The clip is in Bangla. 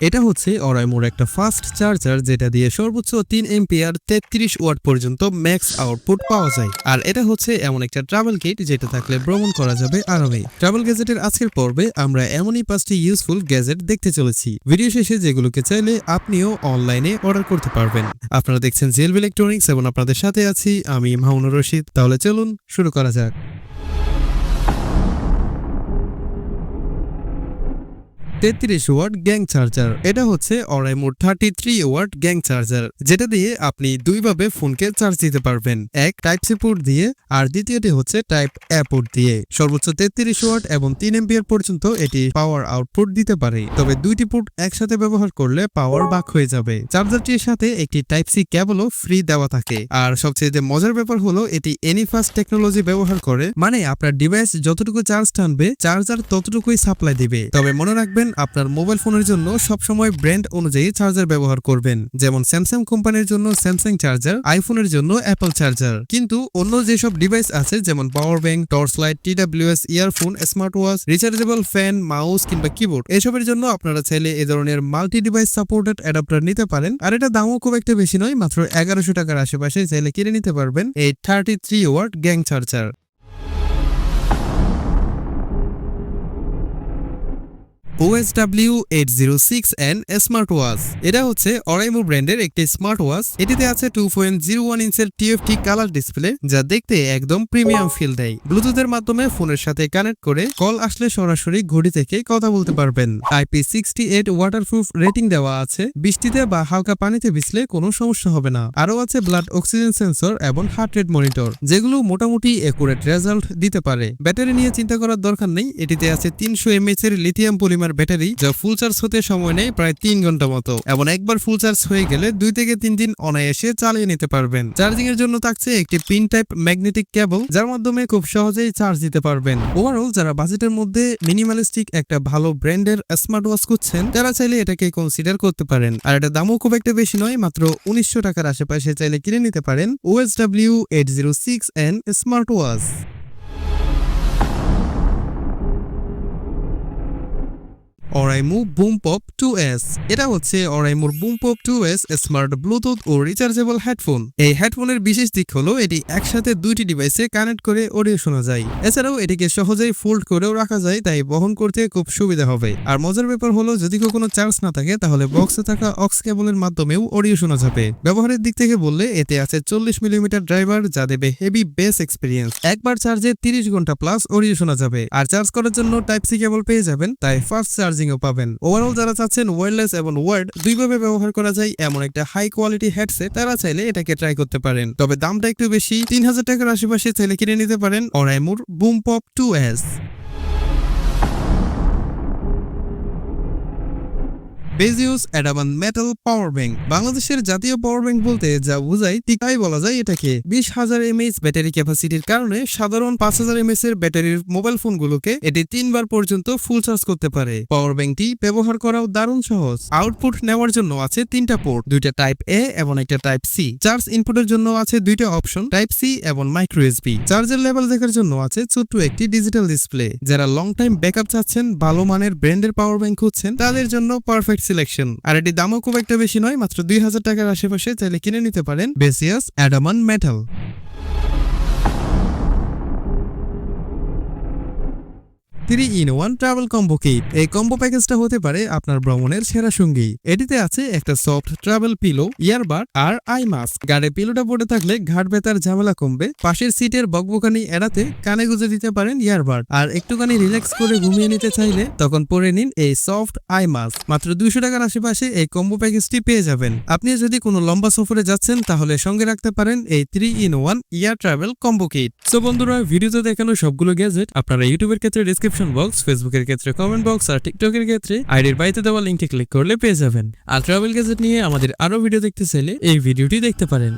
এটা হচ্ছে অরাইমোর একটা ফাস্ট চার্জার যেটা দিয়ে সর্বোচ্চ তিন এমপিআর তেত্রিশ ওয়াট পর্যন্ত ম্যাক্স আউটপুট পাওয়া যায়। আর এটা হচ্ছে এমন একটা ট্রাভেল কিট যেটা থাকলে ভ্রমণ করা যাবে আরামে ট্রাভেল গ্যাজেটের আজকের পর্বে আমরা এমনই পাঁচটি ইউজফুল গ্যাজেট দেখতে চলেছি। ভিডিও শেষে যেগুলোকে চাইলে আপনিও অনলাইনে অর্ডার করতে পারবেন। আপনারা দেখছেন জেলভ ইলেকট্রনিক্স এবং আপনাদের সাথে আছি আমি মাহমুনুর রশিদ। তাহলে চলুন শুরু করা যাক। তেত্রিশ ওয়াট গ্যাং চার্জার। এটা হচ্ছে অরাইমোর thirty three watt gang charger, যেটা দিয়ে আপনি দুইভাবে ফোনকে চার্জ দিতে পারবেন। এক টাইপ সি পোর্ট দিয়ে, আর দ্বিতীয়টি হচ্ছে টাইপ এ পোর্ট দিয়ে। সর্বোচ্চ তেত্রিশ ওয়াট এবং তিন এমপিয়ার পর্যন্ত এটি পাওয়ার আউটপুট দিতে পারে। তবে দুইটি পোর্ট একসাথে ব্যবহার করলে পাওয়ার বাক হয়ে যাবে। চার্জারটির সাথে একটি টাইপ সি কেবলও ফ্রি দেওয়া থাকে। আর সবচেয়ে মজার ব্যাপার হলো, এটি এনিফাস্ট টেকনোলজি ব্যবহার করে মানে আপনার ডিভাইস যতটুকু চার্জ টানবে চার্জার ততটুকুই সাপ্লাই দিবে। তবে মনে রাখবেন আপনার মোবাইল ফোনের জন্য সবসময় ব্র্যান্ড অনুযায়ী চার্জার ব্যবহার করবেন। যেমন স্যামসাং কোম্পানির জন্য স্যামসাং চার্জার আইফোনের জন্য অ্যাপল চার্জার কিন্তু অন্য যেসব ডিভাইস আছে, যেমন power bank torch light TWS earphone smart watch rechargeable fan mouse কিংবা কিবোর্ড এসবের জন্য আপনারা চাইলে এ ধরনের মাল্টি ডিভাইস সাপোর্টেড অ্যাডাপ্টার নিতে পারেন। আর এটা দামও খুব একটা বেশি নয়, মাত্র এগারোশো টাকার আশেপাশে চাইলে কিনে নিতে পারবেন এই thirty three watt gang charger OSW 806N smart watch এটা হচ্ছে অরাইমো ব্র্যান্ডের একটি স্মার্ট ওয়াচ এটিতে আছে two point zero colour display যা দেখতে একদম প্রিমিয়াম ফিল দেয়। ব্লুটুথের মাধ্যমে ফোনের সাথে কানেক্ট করে কল আসলে সরাসরি ঘড়ি থেকে কথা বলতে পারবেন। IP sixty eight waterproof rating দেওয়া আছে। বৃষ্টিতে বা হালকা পানিতে ভিজলে কোনো সমস্যা হবে না। আরও আছে ব্লাড অক্সিজেন সেন্সর এবং হার্ট রেট মনিটর যেগুলো মোটামুটি একুরেট রেজাল্ট দিতে পারে। ব্যাটারি নিয়ে চিন্তা করার দরকার নেই। এটিতে আছে তিনশো এমএচ এর লিথিয়াম পলিমার ব্যাটারি যা ফুল চার্জ হতে সময় নেয় প্রায় তিন ঘণ্টা মতো। এবং একবার ফুল চার্জ হয়ে গেলে দুই থেকে তিন দিন অনায়াসে চালিয়ে নিতে পারবেন। চার্জিং এর জন্য থাকছে একটি পিন টাইপ ম্যাগনেটিক কেবল যার মাধ্যমে খুব সহজেই চার্জ দিতে পারবেন। ওভারঅল যারা বাজেটের মধ্যে মিনিমালিস্টিক একটা ভালো ব্র্যান্ডের স্মার্ট ওয়াচ খুঁজছেন, তারা চাইলে এটাকে কনসিডার করতে পারেন। আর এটা দামও খুব একটা বেশি নয়, মাত্র উনিশশো টাকার আশেপাশে চাইলে কিনে নিতে পারেন। OSW eight zero six N smart watch Oraimo boom pop two S. এটা হচ্ছে অরাইমুর boom pop two S, smart Bluetooth ও রিচার্জেবল হেডফোন। এই হেডফোনের বিশেষ দিক হলো এটি একসাথে দুইটি ডিভাইসে কানেক্ট করে অডিও শোনা যায়। এছাড়াও এটিকে সহজেই ফোল্ড করেও রাখা যায়, তাই বহন করতে খুব সুবিধা হবে। আর মজার ব্যাপার হলো, যদি কোনো চার্জ না থাকে, তাহলে বক্সে থাকা অক্স কেবলের মাধ্যমেও অডিও শোনা যাবে। ব্যবহারের দিক থেকে বললে, এতে আছে চল্লিশ মিলিমিটার ড্রাইভার, যা দেবে হেভি বেস এক্সপিরিয়েন্স। একবার চার্জে তিরিশ ঘণ্টা প্লাস অডিও শোনা যাবে। আর চার্জ করার জন্য টাইপ সি কেবল পেয়ে যাবেন, তাই ফাস্ট চার্জিংও পাবেন। ওভারঅল যারা চাচ্ছেন ওয়ারলেস এবং ওয়ার্ড দুইভাবে ব্যবহার করা যায় এমন একটা হাই কোয়ালিটি হেডসেট তারা চাইলে এটাকে ট্রাই করতে পারেন। তবে দামটা একটু বেশি তিন হাজার টাকার আশেপাশে চাইলে কিনে নিতে পারেন অরাইমুর boom pop two S Baseus Adaman metal power bank. বাংলাদেশের জাতীয় পাওয়ার ব্যাংক বলতে যা বোঝায় ঠিক বলা যায় এটাকে। বিশ হাজার এমএইচ ব্যাটারি ক্যাপাসিটির কারণে সাধারণ পাঁচ হাজার এমএস এর ব্যাটারির মোবাইল ফোনগুলোকে এটি তিনবার পর্যন্ত ফুল চার্জ করতে পারে। পাওয়ার ব্যাংকটি ব্যবহার করাও দারুণ সহজ। আউটপুট নেওয়ার জন্য আছে তিনটা পোর্ট, দুইটা টাইপ এ এবং একটা টাইপ সি। চার্জ ইনপুটের জন্য আছে দুইটা অপশন, টাইপ সি এবং মাইক্রো এসবি চার্জের লেভেল দেখার জন্য আছে ছোট্ট একটি ডিজিটাল ডিসপ্লে। যারা লং টাইম ব্যাকআপ চাচ্ছেন, ভালো মানের ব্র্যান্ডের পাওয়ার ব্যাংক খুঁজছেন, তাদের জন্য পারফেক্ট সিলেকশন আর এটি দামও খুব একটা বেশি নয়, মাত্র দুই হাজার টাকার আশেপাশে, চাইলে কিনে নিতে পারেন Baseus Adaman metal three in one travel combo kit এই কম্বো প্যাকেজটা হতে পারে আপনার ভ্রমণের সেরা সঙ্গী। এটিতে আছে একটা সফট ট্রাভেল পিলো ইয়ারবাড আর আই মাস্ক গাড়ে পিলোটা পড়ে থাকলে ঘাট বেতার ঝামেলা কমবে। পাশের সিটের বকবকানি এড়াতে কানে গুজে দিতে পারেন ইয়ারবাড আর একটুখানি রিল্যাক্স করে ঘুমিয়ে নিতে চাইলে তখন পরে নিন এই সফট আই মাস্ক মাত্র দুইশো টাকার আশেপাশে এই কম্বো প্যাকেজটি পেয়ে যাবেন। আপনি যদি কোনো লম্বা সফরে যাচ্ছেন তাহলে সঙ্গে রাখতে পারেন এই three in one year travel combo kit so বন্ধুরা ভিডিওতে দেখানো সবগুলো গ্যাজেট আপনারা ইউটিউবের ক্ষেত্রে ডিসক্রিপশন বক্স ফেসবুকের ক্ষেত্রে কমেন্ট বক্স আর টিকটকের ক্ষেত্রে আইডির বাইতে দেওয়া লিঙ্কে ক্লিক করলে পেয়ে যাবেন। আর ট্রাভেল গ্যাজেট নিয়ে আমাদের আরও ভিডিও দেখতে চাইলে এই ভিডিওটি দেখতে পারেন।